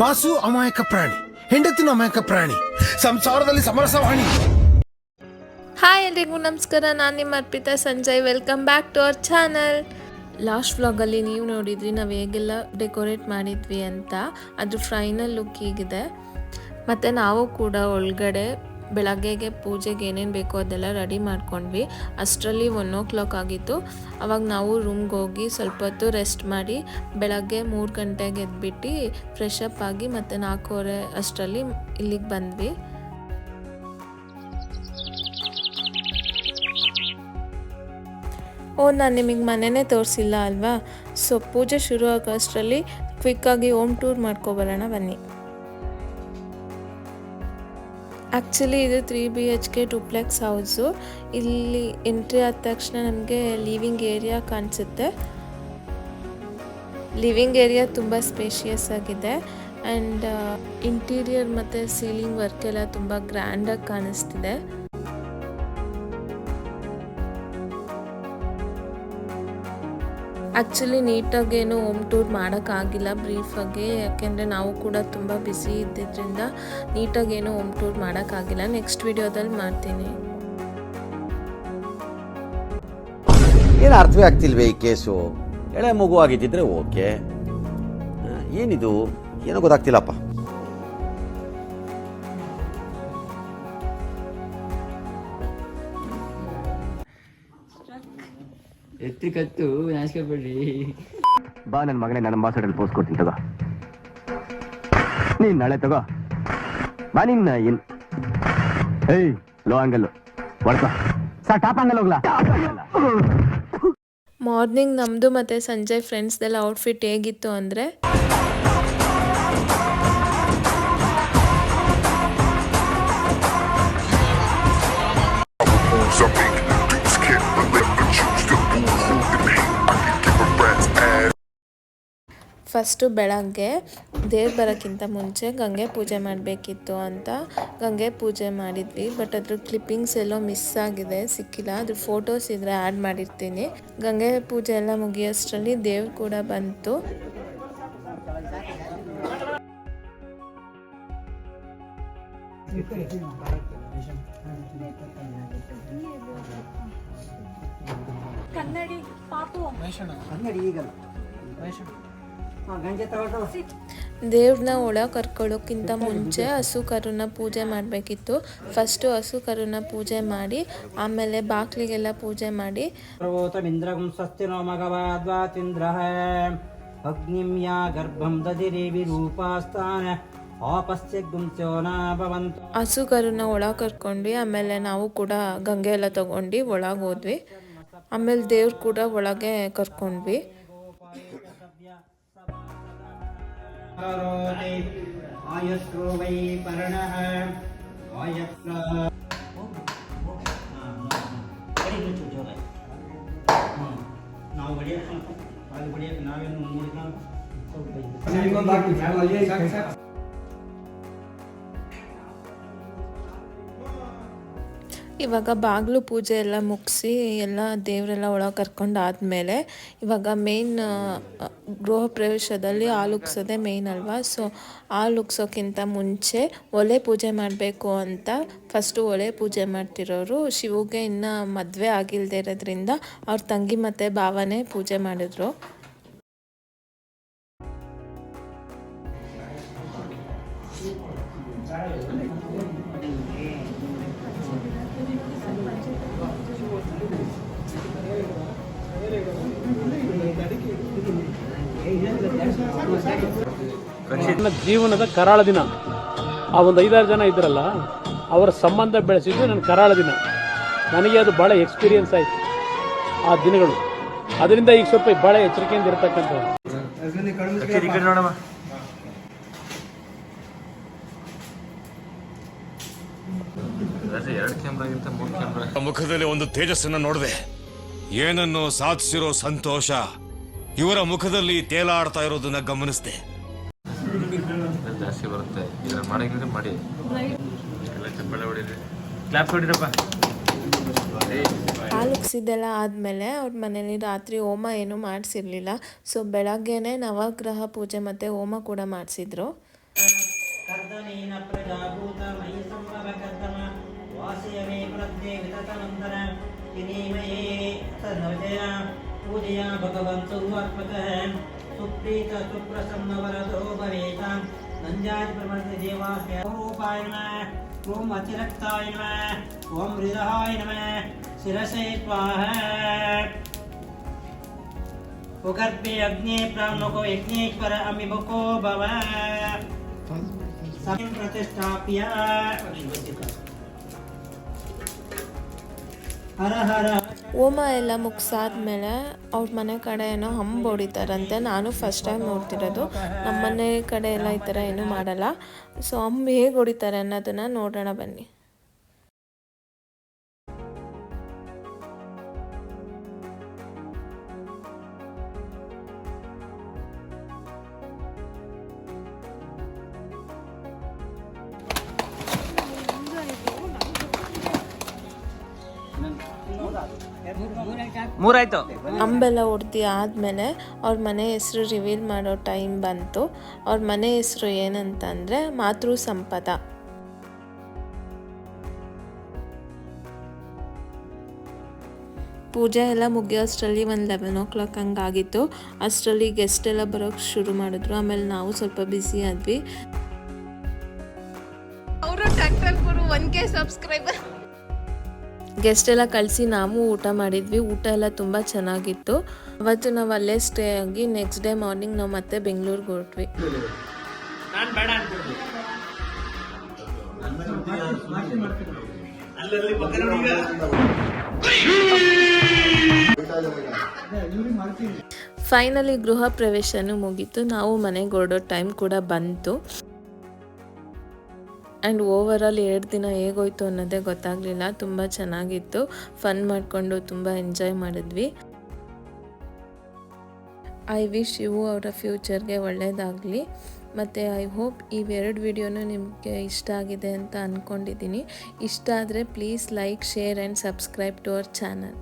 Boss ಅಮಾಯಕ ಪ್ರಾಣಿ, ಹೆಂಡತಿನ ಅಮಾಯಕ ಪ್ರಾಣಿ, ಸಂಸಾರದಲ್ಲಿ ಸಮರಸವಾಣಿ. ಹಾಯ್ ಎಲ್ರಿಗೂ ನಮಸ್ಕಾರ, ನಾನು ನಿಮ್ಮ Arpita Sanjay. Welcome back to our channel last ವ್ಲಾಗಲ್ಲಿ ನೀವು ನೋಡಿದ್ರಿ, ನಾವು ಹೇಗೆಲ್ಲ ಡೆಕೋರೇಟ್ ಮಾಡಿದ್ವಿ ಅಂತ. ಅದು ಫೈನಲ್ ಲುಕ್ ಹೀಗಿದೆ. ಮತ್ತು ನಾವು ಕೂಡ ಒಳಗಡೆ ಬೆಳಗ್ಗೆಗೆ ಪೂಜೆಗೆ ಏನೇನು ಬೇಕೋ ಅದೆಲ್ಲ ರೆಡಿ ಮಾಡ್ಕೊಂಡ್ವಿ. ಅಷ್ಟರಲ್ಲಿ ಒನ್ ಓ ಕ್ಲಾಕ್ ಆಗಿತ್ತು. ಅವಾಗ ನಾವು ರೂಮ್ಗೆ ಹೋಗಿ ಸ್ವಲ್ಪ ಹೊತ್ತು ರೆಸ್ಟ್ ಮಾಡಿ ಬೆಳಗ್ಗೆ ಮೂರು ಗಂಟೆಗೆ ಎದ್ಬಿಟ್ಟು ಫ್ರೆಶ್ ಅಪ್ ಆಗಿ ಮತ್ತು ನಾಲ್ಕೂವರೆ ಅಷ್ಟರಲ್ಲಿ ಇಲ್ಲಿಗೆ ಬಂದ್ವಿ. ಓ, ನಾನು ನಿಮಗೆ ಮನೆಯೇ ತೋರಿಸಿಲ್ಲ ಅಲ್ವಾ? ಸೊ ಪೂಜೆ ಶುರು ಆಗೋಷ್ಟರಲ್ಲಿ ಕ್ವಿಕ್ಕಾಗಿ ಹೋಮ್ ಟೂರ್ ಮಾಡ್ಕೊಬರೋಣ ಬನ್ನಿ. ಆ್ಯಕ್ಚುಲಿ ಇದು three B H K duplex house ಇಲ್ಲಿ ಎಂಟ್ರಿ ಆದ ತಕ್ಷಣ ನಮಗೆ ಲಿವಿಂಗ್ ಏರಿಯಾ ಕಾಣಿಸುತ್ತೆ. ಲಿವಿಂಗ್ ಏರಿಯಾ ತುಂಬ ಸ್ಪೇಷಿಯಸ್ ಆಗಿದೆ. ಆ್ಯಂಡ್ ಇಂಟೀರಿಯರ್ ಮತ್ತು ಸೀಲಿಂಗ್ ವರ್ಕ್ ಎಲ್ಲ ತುಂಬ ಗ್ರ್ಯಾಂಡಾಗಿ ಕಾಣಿಸ್ತಿದೆ. ಆ್ಯಕ್ಚುಲಿ ನೀಟಾಗೇನು ಹೋಮ್ ಟೂರ್ ಮಾಡೋಕ್ಕಾಗಿಲ್ಲ ಬ್ರೀಫಾಗಿ ಯಾಕೆಂದರೆ ನಾವು ಕೂಡ ತುಂಬ ಬಿಸಿ ಇದ್ದಿದ್ದರಿಂದ ನೀಟಾಗೇನು ಹೋಮ್ ಟೂರ್ ಮಾಡೋಕ್ಕಾಗಿಲ್ಲ. ನೆಕ್ಸ್ಟ್ ವಿಡಿಯೋದಲ್ಲಿ ಮಾಡ್ತೀನಿ. ಏನು ಅರ್ಥವೇ ಆಗ್ತಿಲ್ವೇ ಈ ಕೇಸು ಎಳೆ ಮಗು ಆಗಿದ್ದಿದ್ರೆ ಓಕೆ ಏನಿದು? ಏನೋ ಗೊತ್ತಾಗ್ತಿಲ್ಲಪ್ಪ. ಎತ್ತಿ ಕತ್ತು ನಾಚಿಕೆ ಬಾ ನನ್ನ ಮಗನೇ ನನ್ನ ಮಾತಾಡಲ್ಲಿ ಪೋಸ್ ಕೊಡ್ತೀನಿ ತಗೋ. ನೀನ್ ನಾಳೆ ತಗೋ. ಬಾ ನಿನ್ನ ಏನ್ ಏಯ್ ಲೋ ಆಂಗಲ್ ಹೊಡ್ಕೊ. ಸಾ ಟಾಪ್ ಆಂಗಲ್ ಹೋಗ್ಲಾ? ಮಾರ್ನಿಂಗ್ ನಮ್ದು ಮತ್ತೆ ಸಂಜಯ್ ಫ್ರೆಂಡ್ಸ್ದೆಲ್ಲ ಔಟ್ಫಿಟ್ ಹೇಗಿತ್ತು ಅಂದ್ರೆ ಫಸ್ಟು ಬೆಳಗ್ಗೆ ದೇವ್ರು ಬರೋಕ್ಕಿಂತ ಮುಂಚೆ ಗಂಗೆ ಪೂಜೆ ಮಾಡಬೇಕಿತ್ತು ಅಂತ ಗಂಗೆ ಪೂಜೆ ಮಾಡಿದ್ವಿ. ಬಟ್ ಅದ್ರ ಕ್ಲಿಪ್ಪಿಂಗ್ಸ್ ಎಲ್ಲೋ ಮಿಸ್ ಆಗಿದೆ ಸಿಕ್ಕಿಲ್ಲ. ಅದ್ರ ಫೋಟೋಸ್ ಇದ್ರೆ ಆ್ಯಡ್ ಮಾಡಿರ್ತೀನಿ. ಗಂಗೆ ಪೂಜೆ ಎಲ್ಲ ಮುಗಿಯೋಷ್ಟರಲ್ಲಿ ದೇವ್ರು ಕೂಡ ಬಂತು. ದೇವ್ರನ್ನ ಒಳ ಕರ್ಕೊಳ್ಳೋಕ್ಕಿಂತ ಮುಂಚೆ ಹಸು ಕರುನ ಪೂಜೆ ಮಾಡಬೇಕಿತ್ತು. ಫಸ್ಟು ಹಸು ಕರುನ ಪೂಜೆ ಮಾಡಿ ಆಮೇಲೆ ಬಾಕ್ಲಿಗೆಲ್ಲ ಪೂಜೆ ಮಾಡಿ. ಗರ್ಭಂ ಹಸು ಕರುನ ಒಳ ಕರ್ಕೊಂಡ್ವಿ ಆಮೇಲೆ ನಾವು ಕೂಡ ಗಂಗೆ ಎಲ್ಲ ತಗೊಂಡು ಒಳಗೆ ಹೋದ್ವಿ. ಆಮೇಲೆ ದೇವ್ರು ಕೂಡ ಒಳಗೆ ಕರ್ಕೊಂಡ್ವಿ. करोति आयुष्रो वै पर्णः आयत्र ನಾವು ಬಡಿಯಕ್ಕೆ ಅಲ್ಲಿ ಬಡಿಯಕ್ಕೆ ನಾವೇನು ಮೂಡಿನ ಇವಾಗ ಬಾಗಿಲು ಪೂಜೆ ಎಲ್ಲ ಮುಗಿಸಿ ಎಲ್ಲ ದೇವರೆಲ್ಲ ಒಳಗೆ ಕರ್ಕೊಂಡು ಆದಮೇಲೆ ಇವಾಗ ಮೇನ್ ಗೃಹ ಪ್ರವೇಶದಲ್ಲಿ ಹಾಲು ಉಗ್ಸೋದೇ ಮೇಯ್ನ್ ಅಲ್ವಾ? ಸೊ ಹಾಲು ಮುಂಚೆ ಒಲೆ ಪೂಜೆ ಮಾಡಬೇಕು ಅಂತ ಫಸ್ಟು ಒಲೆ ಪೂಜೆ ಮಾಡ್ತಿರೋರು. ಶಿವಗೆ ಇನ್ನು ಮದುವೆ ಆಗಿಲ್ಲದೆ ಇರೋದ್ರಿಂದ ಅವ್ರ ತಂಗಿ ಮತ್ತು ಭಾವನೆ ಪೂಜೆ ಮಾಡಿದ್ರು. ಜೀವನದ ಕರಾಳ ದಿನ. ಆ ಒಂದು ಐದಾರು ಜನ ಇದ್ರಲ್ಲ, ಅವರ ಸಂಬಂಧ ಬೆಳೆಸಿದ್ದು ನನ್ನ ಕರಾಳ ದಿನ. ನನಗೆ ಅದು ಭಾಳ ಎಕ್ಸ್ಪೀರಿಯನ್ಸ್ ಆಯಿತು. ಆ ದಿನಗಳು. ಅದರಿಂದ ಈಗ ಸ್ವಲ್ಪ ಭಾಳ ಎಚ್ಚರಿಕೆಯಿಂದ ಇರತಕ್ಕಂಥದ್ದು ಮುಖದಲ್ಲಿ ಒಂದು ತೇಜಸ್ಸನ್ನು ನೋಡಿದೆ. ಏನನ್ನು ಸಾಧಿಸಿರೋ ಸಂತೋಷ ಇವರ ಮುಖದಲ್ಲಿ ತೇಲಾಡ್ತಾ ಇರೋದನ್ನ ಗಮನಿಸಿದೆ. ಜಾಸ್ತಿ ಬರುತ್ತೆ? ಇದರ ಮಾಡಿದ್ರೆ ಮಾಡಿ. ಎಲ್ಲ ಚಪ್ಪಳೆ ಹೊಡೀರಿ. ಕ್ಲಾಪ್ ಹೊಡಿರಪ್ಪ. ಹಾಲು ಉಗ್ಸಿದ್ದೆಲ್ಲ ಆದಮೇಲೆ ಅವ್ರ ಮನೇಲಿ ರಾತ್ರಿ ಹೋಮ ಏನೂ ಮಾಡಿಸಿರ್ಲಿಲ್ಲ. ಸೊ ಬೆಳಗ್ಗೆನೆ ನವಗ್ರಹ ಪೂಜೆ ಮತ್ತೆ ಹೋಮ ಕೂಡ ಮಾಡಿಸಿದ್ರು. वास्यमे प्रत्येकतदनन्तरं विनिमये तदवचया पूजया भगवन्तु आत्मकः। सुप्रीत सुप्रसन्नवरतो भवेतां। नञ्जातिप्रवर्तदेवास्य रूपाय नमः। ॐ अतिरक्ताय नमः। ॐ हृदहाय नमः। शिरसे स्वाहा। उगर्भे अग्ने प्राणको यज्ञेश्वर अमिमुखो भव। प्रतिष्ठाप्य। ಹೋಮ ಎಲ್ಲ ಮುಗಿಸಾದ್ಮೇಲೆ ಅವ್ರ ಮನೆ ಕಡೆ ಏನೋ ಹಂಬು ಹೊಡಿತಾರಂತೆ. ನಾನು ಫಸ್ಟ್ ಟೈಮ್ ನೋಡ್ತಿರೋದು. ನಮ್ಮ ಮನೆ ಕಡೆ ಎಲ್ಲ ಈ ಥರ ಏನೂ ಮಾಡಲ್ಲ. ಸೊ ಹಂಬು ಹೇಗೆ ಹೊಡಿತಾರೆ ಅನ್ನೋದನ್ನು ನೋಡೋಣ ಬನ್ನಿ. ಮೂರಾಯ್ತು. ಅಂಬೆಲ್ಲ ಹೊಡ್ತಿ ಆದಮೇಲೆ ಅವ್ರ ಮನೆ ಹೆಸರು ರಿವೀಲ್ ಮಾಡೋ ಟೈಮ್ ಬಂತು. ಅವ್ರ ಮನೆ ಹೆಸರು ಏನಂತಂದರೆ ಮಾತೃ ಸಂಪದ. ಪೂಜೆ ಎಲ್ಲ ಮುಗಿಯೋಷ್ಟರಲ್ಲಿ ಒಂದು ಲೆವೆನ್ ಓ ಕ್ಲಾಕ್ ಹಂಗಾಗಿತ್ತು. ಅಷ್ಟರಲ್ಲಿ ಗೆಸ್ಟ್ ಎಲ್ಲ ಬರೋಕ್ಕೆ ಶುರು ಮಾಡಿದ್ರು. ಆಮೇಲೆ ನಾವು ಸ್ವಲ್ಪ ಬ್ಯುಸಿ ಆದ್ವಿ. ಅವರು ಟ್ರ್ಯಾಕ್ಟರ್ ಗುರು ಒನ್ ಕೆ ಸಬ್ಸ್ಕ್ರೈಬರ್ ಗೆಸ್ಟ್ ಎಲ್ಲ ಕಳಿಸಿ ನಾವು ಊಟ ಮಾಡಿದ್ವಿ. ಊಟ ಎಲ್ಲ ತುಂಬ ಚೆನ್ನಾಗಿತ್ತು. ಅವತ್ತು ನಾವು ಅಲ್ಲೇ ಸ್ಟೇ ಆಗಿ ನೆಕ್ಸ್ಟ್ ಡೇ ಮಾರ್ನಿಂಗ್ ನಾವು ಮತ್ತೆ ಬೆಂಗಳೂರಿಗೆ ಹೊರಟ್ವಿ. ಫೈನಲಿ ಗೃಹ ಪ್ರವೇಶನೂ ಮುಗೀತು. ನಾವು ಮನೆಗೆ ಹೊರಡೋ ಟೈಮ್ ಕೂಡ ಬಂತು. ಆ್ಯಂಡ್ ಓವರಾಲ್ ಎರಡು ದಿನ ಹೇಗೋಯ್ತು ಅನ್ನೋದೇ ಗೊತ್ತಾಗಲಿಲ್ಲ. ತುಂಬ ಚೆನ್ನಾಗಿತ್ತು. ಫನ್ ಮಾಡಿಕೊಂಡು ತುಂಬ ಎಂಜಾಯ್ ಮಾಡಿದ್ವಿ. ಐ ವಿಶ್ ಇವು ಅವರ ಫ್ಯೂಚರ್ಗೆ ಒಳ್ಳೆಯದಾಗಲಿ ಮತ್ತು ಐ ಹೋಪ್ ಇವೆರಡು ವಿಡಿಯೋನೂ ನಿಮಗೆ ಇಷ್ಟ ಆಗಿದೆ ಅಂತ ಅಂದ್ಕೊಂಡಿದ್ದೀನಿ ಇಷ್ಟ ಆದರೆ please like, share and subscribe to our channel.